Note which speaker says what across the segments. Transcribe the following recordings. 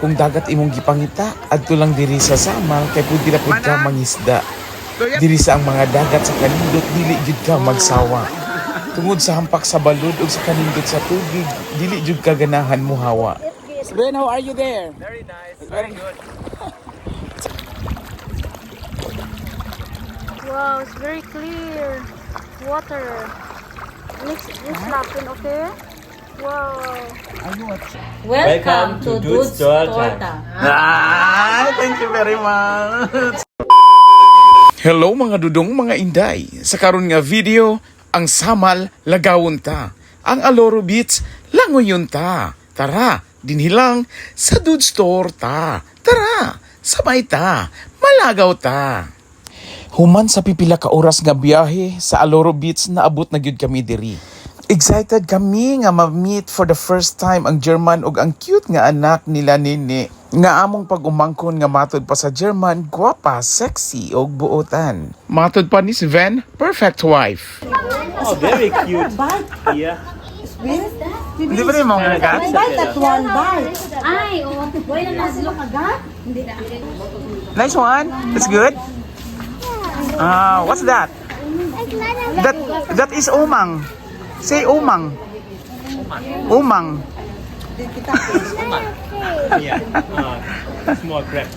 Speaker 1: kung dagat imong gipangita adto lang diri sa samal kay pwede na pud ka mangisda diri sa ang mga dagat sa kanindot dili jud ka magsawa tungod sa hampak sa balod ug sa kanindot sa tubig dili jud ka ganahan muhawa
Speaker 2: Ben, how are you there?
Speaker 3: Very nice. Very good.
Speaker 4: Wow, it's very clear. Water. Mix, mix natin, okay? Wow.
Speaker 3: Welcome to Dude's Torta.
Speaker 1: Ah, thank you very much. Hello mga dudong mga inday. Sa karon nga video, ang samal lagawon ta. Ang Aloro Beach langoyon ta. Tara, dinhilang sa Dude Store ta. Tara, sabay ta. Malagaw ta. Human sa pipila ka oras nga biyahe sa Aloro Beach na abot na gyud kami diri. Excited kami nga ma-meet for the first time ang German ug ang cute nga anak nila Nini. Nga among pag-umangkon nga matod pa sa German, gwapa, sexy ug buotan. Matod pa ni si Van, perfect wife.
Speaker 3: Oh, very cute. Yeah.
Speaker 1: Hindi ba rin mga nagat?
Speaker 4: Ay, oh. Boy na naslok agad? Hindi na.
Speaker 1: Nice one. That's good. Ah, what's that? That that is umang. Say umang. Umang.
Speaker 3: Yeah. Uh, small crab.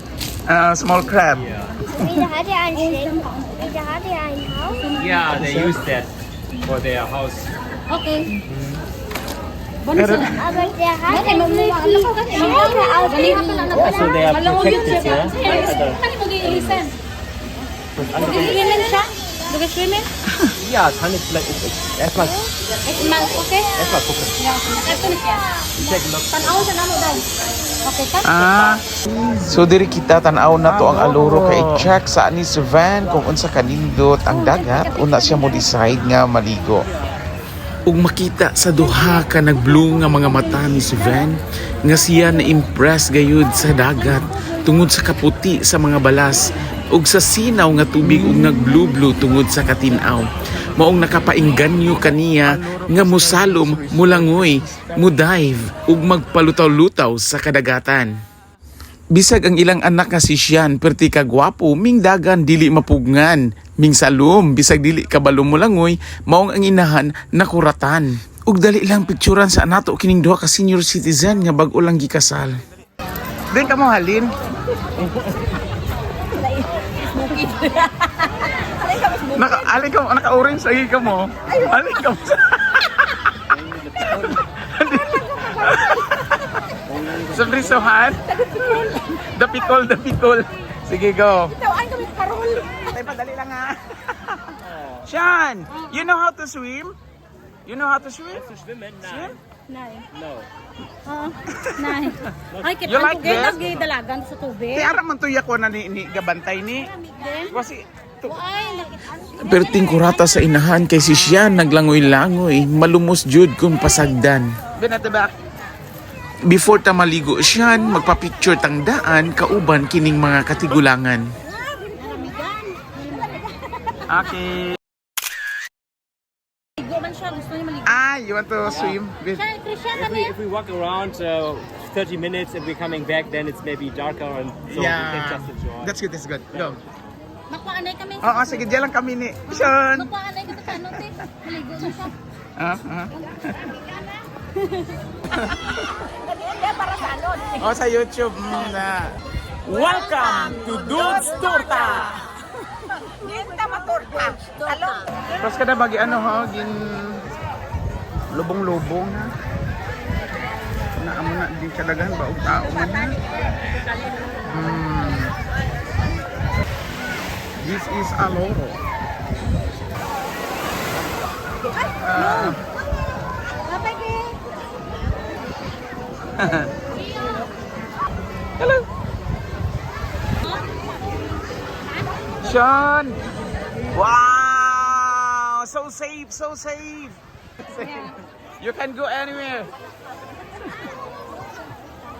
Speaker 1: Uh, small crab.
Speaker 3: Yeah.
Speaker 5: Er er?
Speaker 3: Yeah, they use that for their house.
Speaker 4: Okay.
Speaker 5: Ein
Speaker 3: Also they are protected, yeah.
Speaker 4: Gi-listen? Swimming siya? Duga
Speaker 3: Yeah, kann ich vielleicht erstmal
Speaker 4: Ekmal, okay?
Speaker 3: erstmal gucken.
Speaker 4: Ito na siya.
Speaker 3: Check look.
Speaker 4: Tanaw sa namo. Okay, kan?
Speaker 1: Ah. So diri kita tan-aw na to ang aluro kay check sa ani si Van kung unsa kanindot ang dagat una siya mo decide nga maligo. Ug makita sa duha ka nagblue nga mga mata ni si Van nga siya na impress gayud sa dagat tungod sa kaputi sa mga balas ug sa sinaw nga tubig ug nagblue-blue tungod sa katinaw. Maong nakapaingganyo kaniya nga musalom, mulangoy, mudive ug magpalutaw-lutaw sa kadagatan. Bisag ang ilang anak nga si Sian, perti ka gwapo, ming dagan dili mapugngan, ming salum, bisag dili ka balong mulangoy, maong ang inahan nakuratan. Ug dali lang picturean sa nato kining duha ka senior citizen nga bag-o lang gikasal. Din ka mo halin. Naka, alin ka, naka-orange lagi ka mo. Alin ka mo. Sa prisuhan? The pikol, the pikol. Sige, go.
Speaker 2: Tawaan kami karol.
Speaker 1: Ay, padali lang ha. Sean, you know how to swim? You know how to swim?
Speaker 3: Schwimmen?
Speaker 1: Swim?
Speaker 4: Nay.
Speaker 3: No.
Speaker 4: Oo. Nay. Ay,
Speaker 1: You
Speaker 4: kita
Speaker 1: like
Speaker 4: ko gay
Speaker 1: this?
Speaker 4: lagi dalagan sa tubig.
Speaker 1: Kaya aram man tuya ko na ni, ni gabantay ni. Kasi,
Speaker 4: Ay, nakita.
Speaker 1: Perting kurata sa inahan kay si Sian naglangoy-langoy, malumos jud kung pasagdan. Ben at the back. Before ta maligo siyan, magpa-picture tang daan kauban kining mga katigulangan. Okay.
Speaker 4: Ligo man siya, gusto niya maligo.
Speaker 1: Ah, you want to swim with
Speaker 3: If
Speaker 4: kami.
Speaker 3: we, if we walk around uh, 30 minutes and we're coming back, then it's maybe darker and so we can just enjoy.
Speaker 1: That's good, that's good. Go.
Speaker 4: Makuanay kami.
Speaker 1: Oo, sige, diyan lang kami ni Sean.
Speaker 4: Makuanay ka sa ano, te. Maligo na siya.
Speaker 1: Ah, ah. oh, sa YouTube. mm, na. Welcome to Dude's Torta!
Speaker 2: Ninta matorta. Alo.
Speaker 1: Tapos ka na bagi ano ha, gin lubong-lubong. Na amo na di kalagahan ba og tao man ha. Hmm. This is Aloro. Ah. Hello. Sean. Wow! So safe, so safe. You can go anywhere.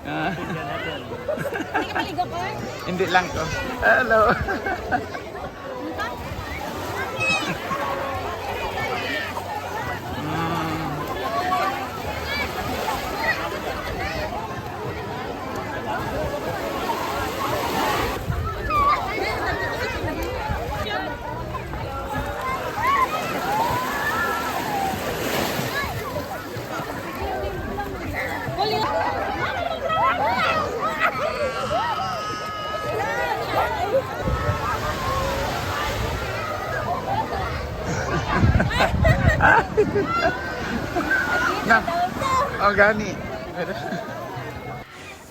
Speaker 1: Ah.
Speaker 4: Hindi ka maligo ko.
Speaker 1: Hindi lang to. Hello. na, oh, gani.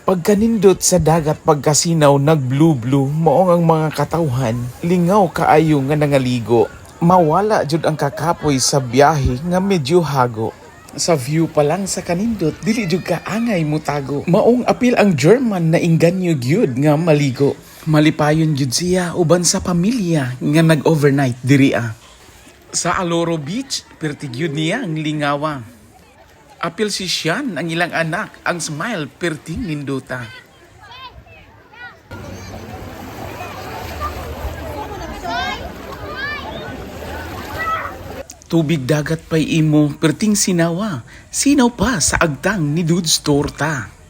Speaker 1: Pagkanindot sa dagat pagkasinaw nagblue-blue moong ang mga katawhan, lingaw kaayo nga nangaligo. Mawala jud ang kakapoy sa biyahe nga medyo hago. Sa view pa lang sa kanindot, dili jud kaangay mo tago. Maong apil ang German na inganyo gyud nga maligo. Malipayon jud siya uban sa pamilya nga nag-overnight diri ah. Sa Aloro Beach, pertigyud niya ang lingawa. Apil si Sian ang ilang anak, ang smile perting ninduta. Tubig dagat pa'y imo, perting sinawa. Sinaw pa sa agtang ni Dude's Torta.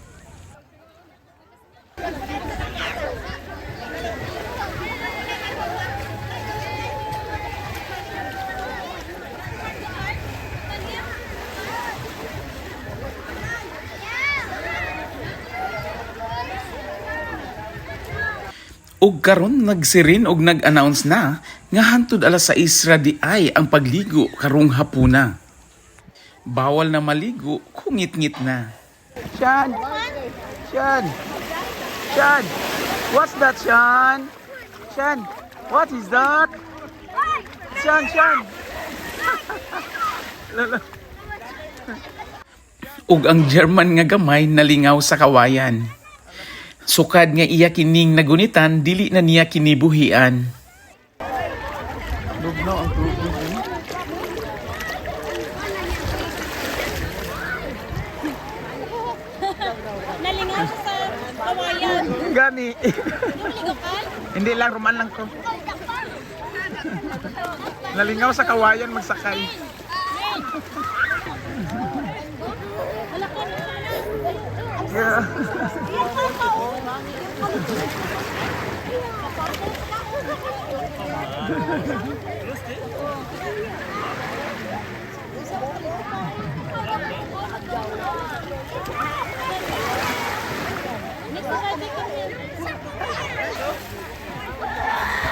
Speaker 1: Ug karon nagsirin og nag-announce na nga hantud alas 6 ra di ay ang pagligo karong hapuna. Bawal na maligo kung ngit-ngit na. Sean! Sean! Sean! What's that, Sean? Sean! What is that? Sean, Sean! Ug ang German nga gamay nalingaw sa kawayan. Sukad nga iya kining nagunitan, dili na niya kinibuhian. Lugno ang tubig eh.
Speaker 4: Nalingaw sa kawayan.
Speaker 1: Gani. Hindi lang, ruman lang ko. Nalingaw sa kawayan magsakay. Yeah.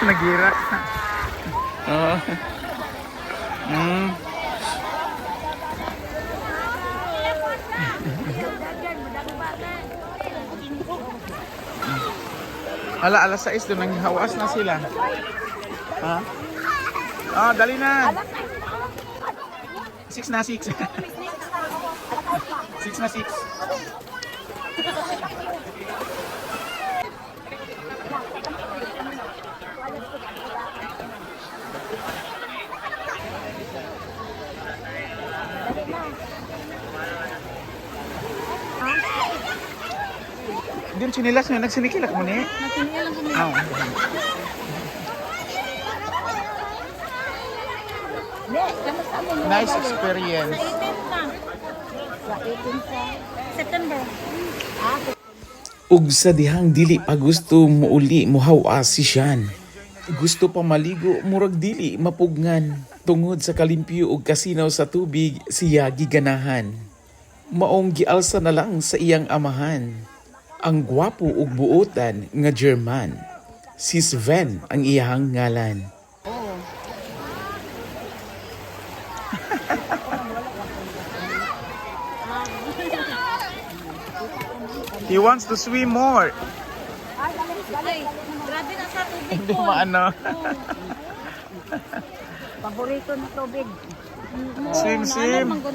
Speaker 1: Nagira. Oo. Mm. Ala, alas 6 doon, nang hawas na sila. Ha? Oh, dali na. 6 na 6. 6 na 6. Din sinilas nga nagsinikilak mo ni.
Speaker 4: Natingin lang kami.
Speaker 1: Aw. Nice experience.
Speaker 4: Sa 18 na. Sa 18 sa September.
Speaker 1: Ug sa dihang dili pa gusto muuli muhawa si Sean. Gusto pa maligo murag dili mapugngan tungod sa kalimpyo ug kasinaw sa tubig siya giganahan. Maong gialsa na lang sa iyang amahan. Ang gwapo ug buotan nga German. Si Sven ang iyang ngalan. He wants to swim more.
Speaker 4: Ay, grabe na sa tubig
Speaker 1: Hindi maano.
Speaker 4: Paborito na tubig.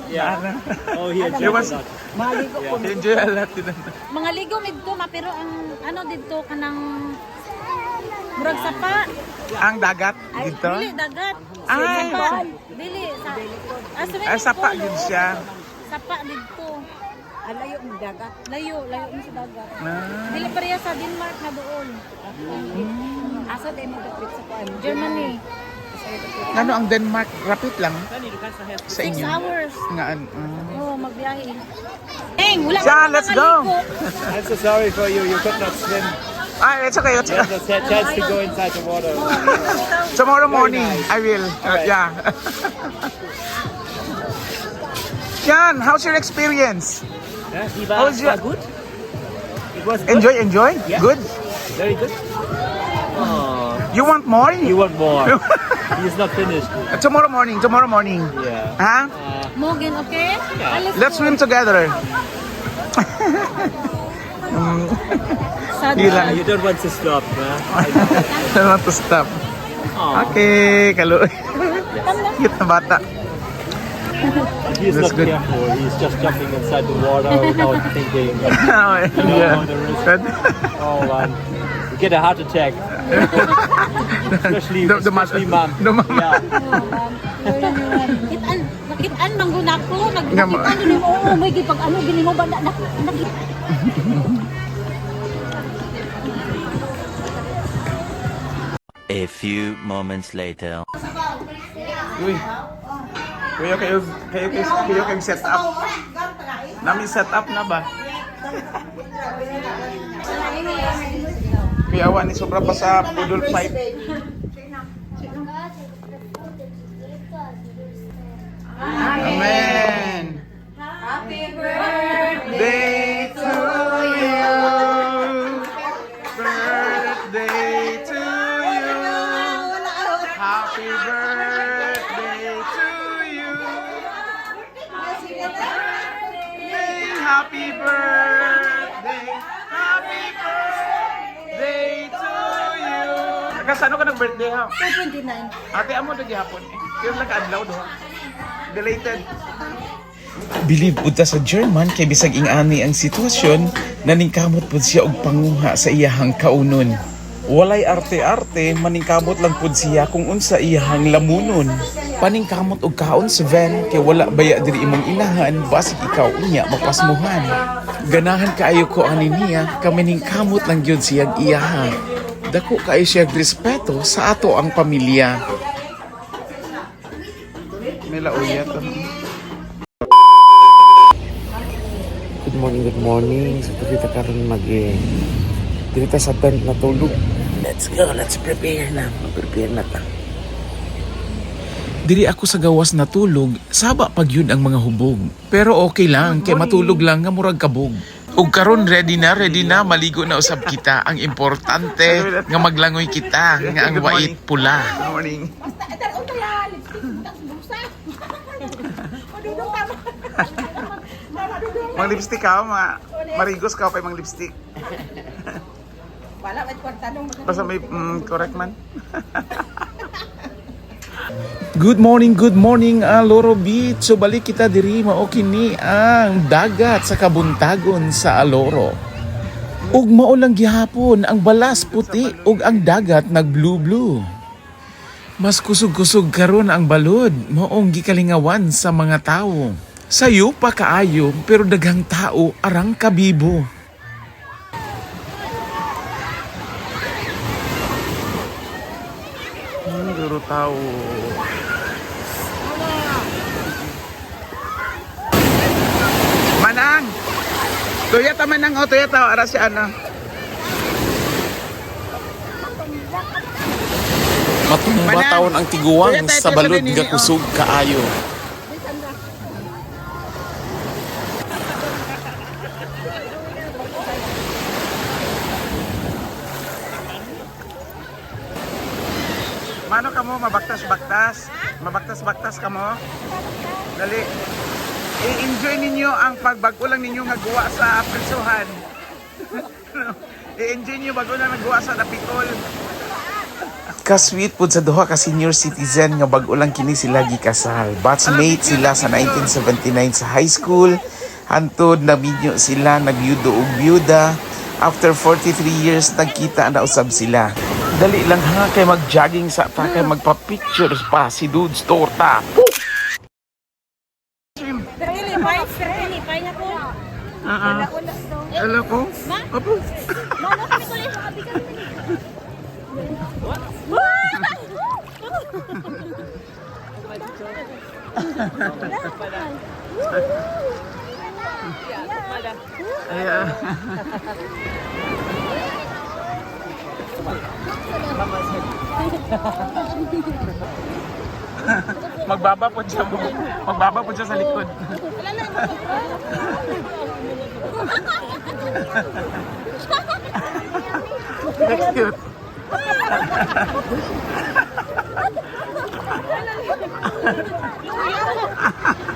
Speaker 3: Yeah.
Speaker 1: Ano?
Speaker 3: Oh, here,
Speaker 1: He wants
Speaker 4: Maligo ko.
Speaker 1: enjoy a lot din.
Speaker 4: Mga ligo midto ma pero ang ano dito kanang murag sapa.
Speaker 1: Ang dagat
Speaker 4: Ay,
Speaker 1: dito.
Speaker 4: dili dagat.
Speaker 1: Ay.
Speaker 4: Dili sa Ah,
Speaker 1: Ay, sapa
Speaker 4: pool.
Speaker 1: yun siya.
Speaker 4: Sapa dito.
Speaker 6: Ah, layo ng dagat.
Speaker 4: Layo, layo sa dagat.
Speaker 1: Ah.
Speaker 4: Dili pareha sa Denmark na doon.
Speaker 6: Asa tayo magkapit sa?
Speaker 4: Germany.
Speaker 1: Ano ang Denmark? Rapid lang sa
Speaker 4: Six
Speaker 1: inyo.
Speaker 4: hours.
Speaker 1: Nga, an- ah.
Speaker 4: Oo, magbiyahe. Eng, wala
Speaker 1: Siya,
Speaker 4: ka
Speaker 1: let's
Speaker 4: mga
Speaker 1: go.
Speaker 3: I'm so sorry for you. You could not swim.
Speaker 1: Ah, it's okay. It's
Speaker 3: You
Speaker 1: okay.
Speaker 3: had the chance to go inside the water.
Speaker 1: Tomorrow morning, I will. Uh,
Speaker 3: Alright.
Speaker 1: yeah. Yan, how's your experience?
Speaker 3: Yeah,
Speaker 1: How
Speaker 3: was,
Speaker 1: was your-
Speaker 3: good. It was good.
Speaker 1: Enjoy, enjoy?
Speaker 3: Yeah.
Speaker 1: Good?
Speaker 3: Very good. Oh,
Speaker 7: You want more?
Speaker 3: You want more? He's not finished.
Speaker 7: Uh, tomorrow morning, tomorrow morning.
Speaker 3: Yeah.
Speaker 7: Ha?
Speaker 4: Uh, Morgan, okay? Alis
Speaker 7: Let's swim together.
Speaker 4: Sad.
Speaker 7: Yun.
Speaker 3: You don't want to stop, huh?
Speaker 7: I don't want to stop.
Speaker 3: Aw.
Speaker 7: Okay, kalo. Cute na bata.
Speaker 3: He's
Speaker 7: That's
Speaker 3: not
Speaker 7: good.
Speaker 3: careful. He's just jumping inside the water without thinking.
Speaker 7: Oh, yeah.
Speaker 3: know the risk.
Speaker 7: Good.
Speaker 3: Oh man, you get a heart attack. Especially,
Speaker 7: The- the
Speaker 3: especially mom.
Speaker 7: the mom.
Speaker 3: Yeah.
Speaker 4: Nakitaan, nakitaan man gud ako. Nag
Speaker 7: Nga mo.
Speaker 4: nakitaan din mo. Oo, may gipag ano gini mo ba na.
Speaker 8: A few moments later.
Speaker 7: Uy. Kuya kayo, kayo, kayo, kayo kayo set up. Namin set up na ba? Kuya awa ni sobra pa sa budol pipe. Amen. Happy birthday Kasano ka nag-birthday ha?
Speaker 4: 29.
Speaker 7: Ate, amo na gihapon eh. Kaya lang ka-adlaw do. Deleted. Believe pud ta sa German kay bisag ingani ang sitwasyon naningkamot pud siya og panguha sa iyahang kaunon. Walay arte-arte maningkamot lang pud siya kung unsa iyahang lamunon. Paningkamot og kaon sa van kay wala baya diri imong inahan basig ikaw unya mapasmuhan. Ganahan kaayo ko ani niya kami ningkamot lang gyud siyang iyaha. Dako kaayo siya respeto sa ato ang pamilya. May.
Speaker 1: Good morning, good morning. So, dito karon mag eh, dito sa tent na tulog. Let's go, let's prepare na. Mag-prepare na ta.
Speaker 7: Diri ako sa gawas natulog, saba pag yun ang mga hubog. Pero okay lang, kay matulog lang nga murag kabog. Ug karon ready na, ready na, maligo na usab kita. Ang importante nga maglangoy kita, nga ang wait pula. Good morning. Mang lipstick ka, ma marigos ka pa mang lipstick.
Speaker 2: Wala, may kwartanong
Speaker 7: Basta may mm, correct man. Good morning, good morning, Aloro Beach. So balik kita diri mao kini ang dagat sa kabuntagon sa Aloro. Ug mao lang gihapon ang balas puti ug ang dagat nag blue blue. Mas kusog-kusog karon ang balod, maong gikalingawan sa mga tao. Sayo pa kaayo pero daghang tao arang kabibo. Duro tao. Toyota manang o Toyota o ara si ana.
Speaker 1: Matong
Speaker 7: Manang!
Speaker 1: bataon ang
Speaker 7: tayo
Speaker 1: sa balod nga kusog kaayo.
Speaker 7: Mano ka mo mabaktas-baktas? Mabaktas-baktas ka mo? Dali. I-enjoy ninyo ang pagbago lang ninyo nga guwa sa presuhan. I-enjoy ninyo bago lang nagguwa sa napikol. Ka-sweet pud sa duha ka senior citizen nga bag-o lang kini sila gikasal. Batchmate sila sa 1979 sa high school. Hantod na minyo sila nagyudo og byuda. After 43 years nagkita na usab sila. Dali lang ha kay mag-jogging sa ta kay magpa-pictures pa si Dudes Torta.
Speaker 4: Pilipay, pilipay na ko.
Speaker 7: Ah, Alam ko. Apo.
Speaker 4: Mano kami ko lang abi ka.
Speaker 7: Ayan. Magbaba po siya. Magbaba po siya sa likod. Cute.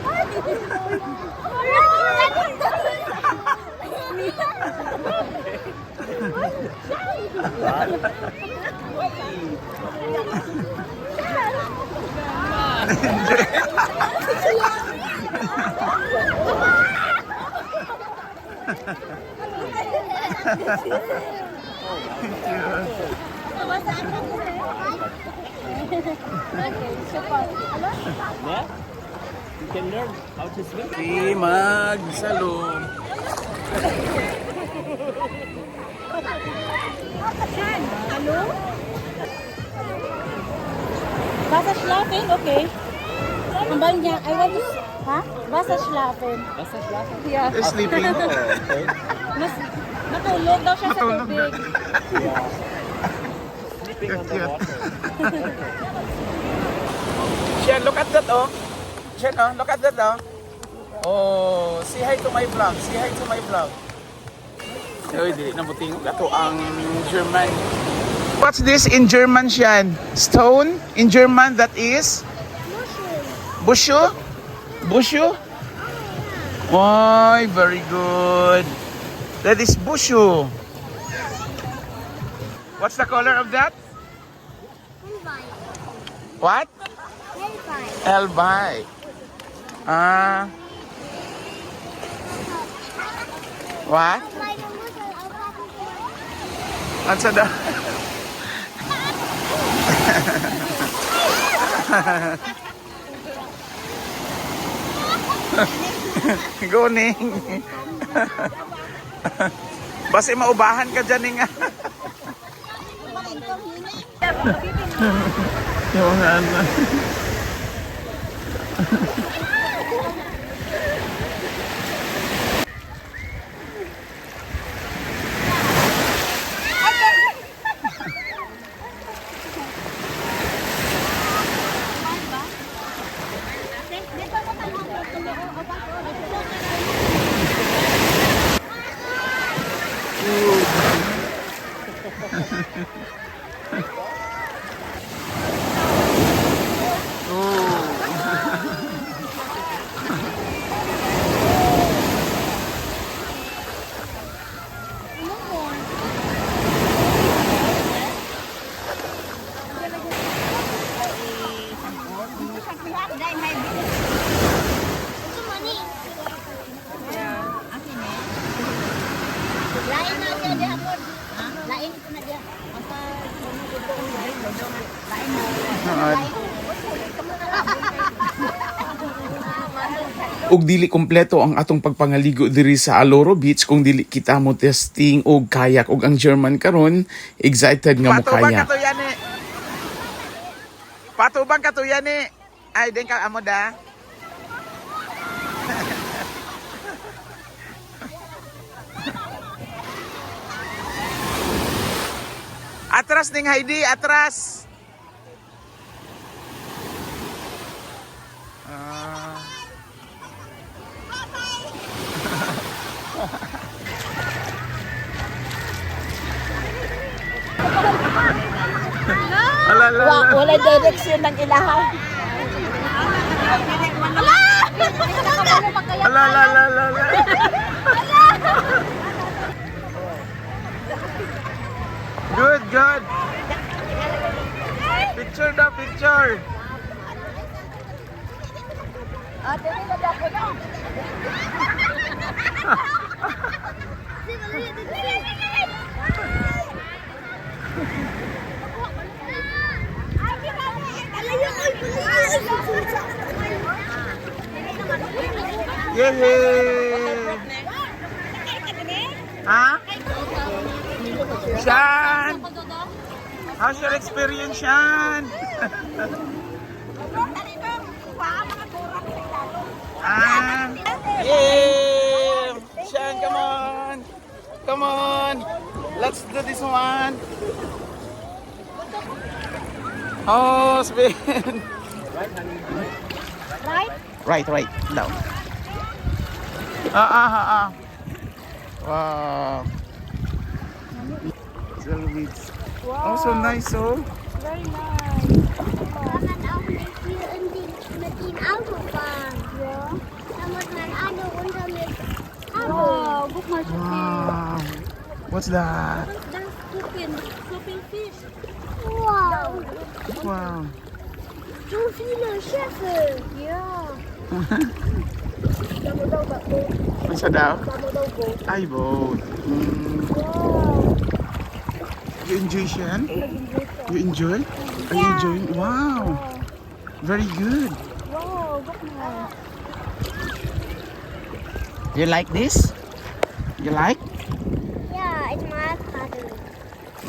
Speaker 3: Yeah? You can learn how to swim.
Speaker 7: Si magsalom.
Speaker 4: Wasserschlafen, okay. Und dann ja, I want to, ha? Wasserschlafen.
Speaker 3: Wasserschlafen?
Speaker 4: Yeah.
Speaker 7: Sleeping.
Speaker 4: Mas, natulog daw siya sa tubig.
Speaker 3: Sleeping on the water.
Speaker 7: Shen, look at that, oh. Shen, oh, look at that, oh. Oh, say hi to my vlog. Say hi to my vlog. Uy, di na buting ato ang German. What's this in German, Shen? Stone? In German, that is? Bushu. Bushu? Why, very good. That is bushu. What's the color of that? What? Elbay. Ah. What? Ano sa daw? Guning. Basta maubahan ka dyan nga. Yung ano. ug dili kompleto ang atong pagpangaligo diri sa Aloro Beach kung dili kita mo testing og kayak ug ang German karon excited nga mo kayak. Patubang ka to yan eh. Ay, din ka amo da. atras ning Heidi, atras. Ala.
Speaker 2: Wala direction ng ilahan.
Speaker 7: Ala, ala, ala, ala, ala. Good, good. Picture daw, picture. Yay! Ha? Shan! How's your experience, Shan? ah! Yay! Shan, come on! Come on! Let's do this one!
Speaker 4: Right?
Speaker 7: Right, right. Down. Ah, ah, ah, ah. Wow. Selvies.
Speaker 4: Wow.
Speaker 7: Oh, so nice, oh.
Speaker 4: Very nice.
Speaker 5: Man kann auch nicht hier in die, mit dem Auto fahren.
Speaker 4: Yeah.
Speaker 5: Da muss man alle runter mit Auto.
Speaker 4: Wow, guck mal.
Speaker 7: Wow. What's that?
Speaker 5: Das gucken.
Speaker 4: Sophie fish.
Speaker 5: Wow,
Speaker 7: Wow.
Speaker 5: So viele Schiffe.
Speaker 4: Yeah.
Speaker 7: Ano siya daw? Ay, boat. Mm.
Speaker 4: Wow.
Speaker 7: You enjoy siya? You enjoy? Are you enjoying? Wow. Very good.
Speaker 4: Wow.
Speaker 7: You like this? You like?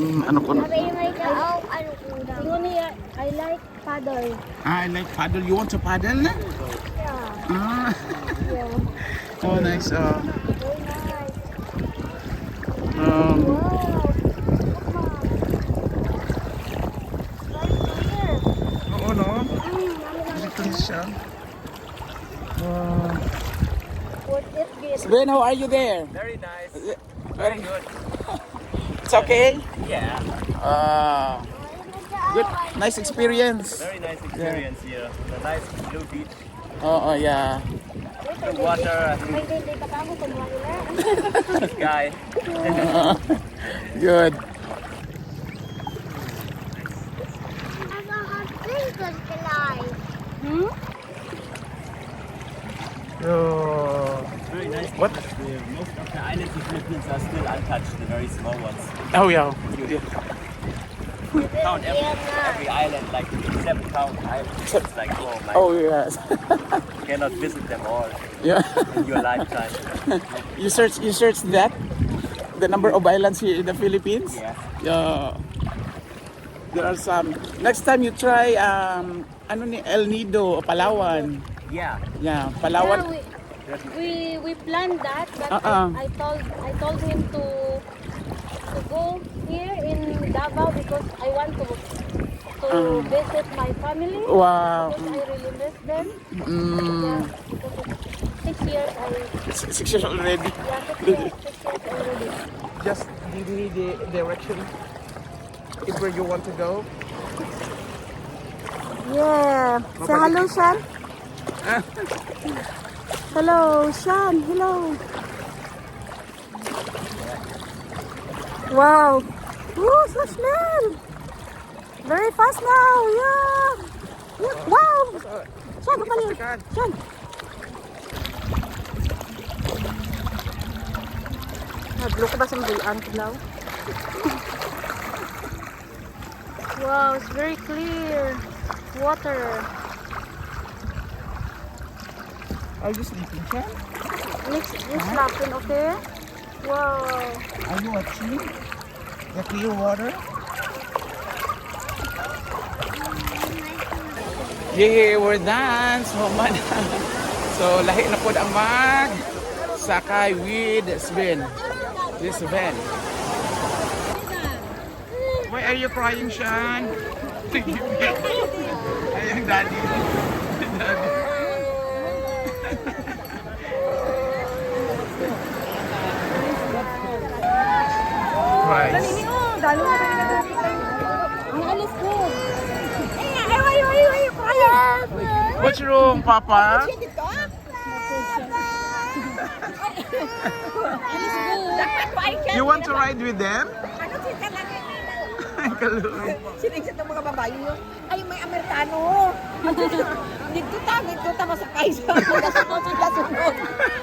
Speaker 7: Mm, ano ko?
Speaker 5: Aber ich möchte auch eine Ruder.
Speaker 4: Tingnan niya, I like paddle.
Speaker 7: I like paddle. You want to paddle?
Speaker 5: Ja.
Speaker 7: Ah.
Speaker 4: Yeah.
Speaker 7: Oh, nice. Uh,
Speaker 4: Very nice.
Speaker 7: um,
Speaker 4: Wow. Guck mal. Very clear.
Speaker 7: oo, no? Very clean siya. Wow.
Speaker 4: What it gets.
Speaker 7: Sven, how are you there?
Speaker 3: Very nice.
Speaker 7: Very good. It's okay?
Speaker 3: Yeah.
Speaker 7: Ah, good. Nice experience.
Speaker 3: Very nice experience here. The nice blue beach,
Speaker 7: Oo, yeah.
Speaker 3: the water,
Speaker 4: May hindi ka kamo kung wala.
Speaker 3: the sky.
Speaker 7: Good.
Speaker 5: Aber hat Winkel gleich.
Speaker 7: Oh.
Speaker 3: Very nice.
Speaker 7: What?
Speaker 3: Philippines are still untouched, the very small ones.
Speaker 7: Oh, yeah.
Speaker 3: Count every, every island, like seven count islands. It's like, oh my,
Speaker 7: Oh, yes.
Speaker 3: you cannot visit them all
Speaker 7: Yeah.
Speaker 3: in your lifetime.
Speaker 7: You search you search that? The number of islands here in the Philippines?
Speaker 3: Yeah.
Speaker 7: Yeah. There are some. Next time you try um ano ni El Nido, Palawan.
Speaker 3: Yeah.
Speaker 7: Yeah,
Speaker 4: Yeah,
Speaker 7: Palawan.
Speaker 4: We, we planned that, but
Speaker 7: Uh-uh.
Speaker 4: I, I told I told him to to go here in Davao because I want to to
Speaker 7: Uh.
Speaker 4: visit my family
Speaker 7: Wow.
Speaker 4: because I really miss them.
Speaker 7: Mm,
Speaker 4: Yeah, six years I
Speaker 7: six six years already.
Speaker 4: yeah six years, six years already.
Speaker 7: Just give me the direction. If where you want to go.
Speaker 4: Yeah. Say hello, Sean. hello, Sean. Hello. Wow. Ooh, so schnell. Very fast now. Yeah. yeah. Wow. Sean, kapal yun. Sean. Naglo ko ba sa mabulaan ko daw? wow, it's very clear. Water.
Speaker 7: Are you sleeping, Chan?
Speaker 4: Next, next lapin, okay? Wow.
Speaker 7: Are you watching the clear water? Yeah, we're done. So, man. so, lahi na po ang mag sakay with Sven. This Sven. Why are you crying, Sean? Daddy. daddy. Christ.
Speaker 4: Ang alis ko.
Speaker 7: What's wrong, Papa? You want to ride with them? Ay, kaluwi.
Speaker 2: Sinigsat ng mga babae yun. Ay, may Amerikano. Dito ta, dito ta masakay sa sunod, sila sunod.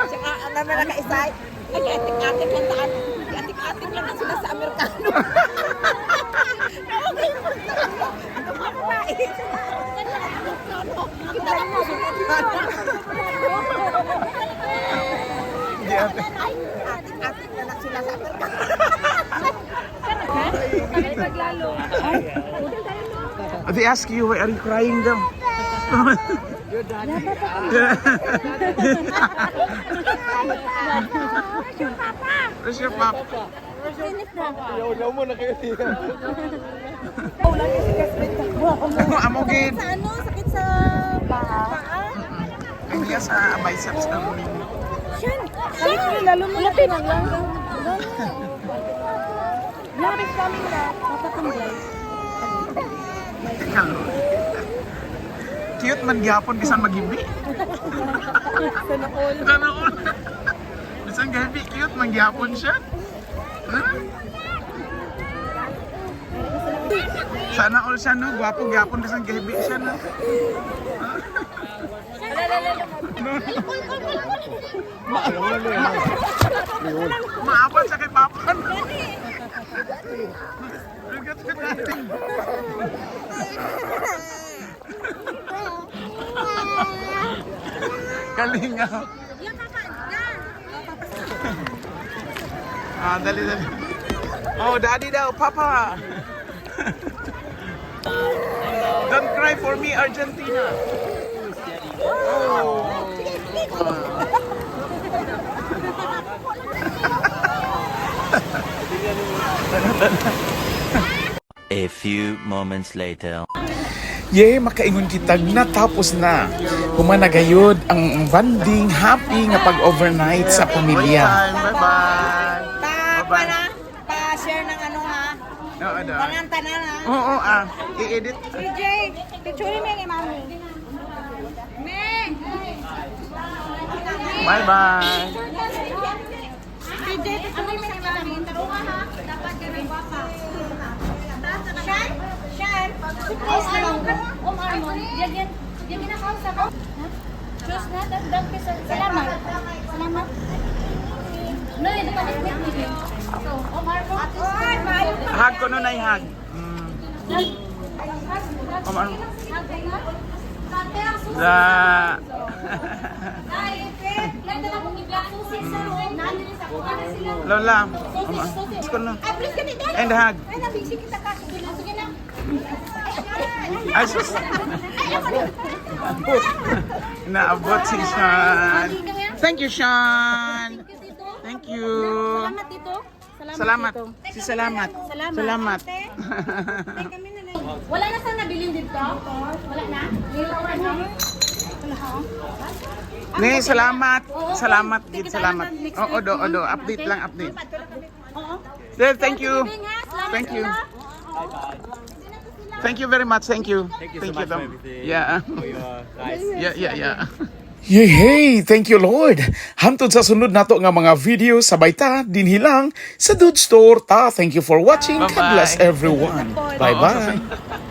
Speaker 2: Saka, ano na nakaisay. Ay, atik-atik lang taan. Lang sila sa Amerikano. Okay po. Ano mga babae? Kita lang mo,
Speaker 7: Hindi, ate.
Speaker 2: Atik-atik na lang sila sa Amerikano.
Speaker 7: They ask you, why are you crying daw? Where's your papa? Amo gid.
Speaker 2: Sa ano, sakit sa paa.
Speaker 7: Ang iya sa biceps ng
Speaker 2: Shan! Shan! Lalo mo na pinaglang. Lapit kami na.
Speaker 7: Cute man gyapon bisan maghibi. Sana all. Sana all. bisan gabi cute man gyapon siya. Sana all siya no, gwapo gyapon bisan gabi siya no. Maapal siya kay Papan. Look at that. Kalinga. Ah, dali, dali. Oh, daddy daw, papa. Don't cry for me, Argentina.
Speaker 8: A few moments later.
Speaker 7: Ye, makaingon kitag natapos na. Humanagayod ang banding happy nga pag-overnight sa pamilya. Bye-bye.
Speaker 2: Pa, pa na, pa-share ng ano ha.
Speaker 7: Oo, daw.
Speaker 2: Tangan tanan ha.
Speaker 7: Oo, ah. I-edit.
Speaker 2: CJ, picture mo ni mami. Me!
Speaker 7: Bye-bye.
Speaker 2: CJ, picture mo ni mami. Tarunga ha. Dapat ka rin baka. Shan? Shan?
Speaker 4: Om Armon, Om Armon, diyan diyan ginakausap ko. Diyos na, dagdag ka sa salamat. Salamat. No, ito pa rin
Speaker 7: Hug ko nun ay hug. Mm. Om Armon. Da. Lola. Om Armon. Ko. And
Speaker 2: na, sige na.
Speaker 7: Ay, sus. Naabot si Sean. Thank you, Sean. Thank you.
Speaker 4: Salamat dito.
Speaker 7: Salamat. Si Salamat.
Speaker 4: Salamat.
Speaker 7: Salamat.
Speaker 2: Kami na lang.
Speaker 4: Wala na sa nabilin dito? Wala na? Wala na?
Speaker 7: Ni, salamat. Salamat, gid salamat. Oo, do, do. Update lang, update.
Speaker 4: Oo.
Speaker 7: There, thank you.
Speaker 4: Salamat
Speaker 7: Thank you. Thank you very much. Thank you.
Speaker 3: Thank you so much for
Speaker 7: Dom.
Speaker 3: everything.
Speaker 7: Yeah.
Speaker 3: For your nice.
Speaker 7: Yeah, yeah, yeah. Yay, hey, thank you Lord. Hantod sa sunod nato nga mga video sabay ta dinhilang sa Dude Store ta. Thank you for watching. God bless everyone. Bye-bye.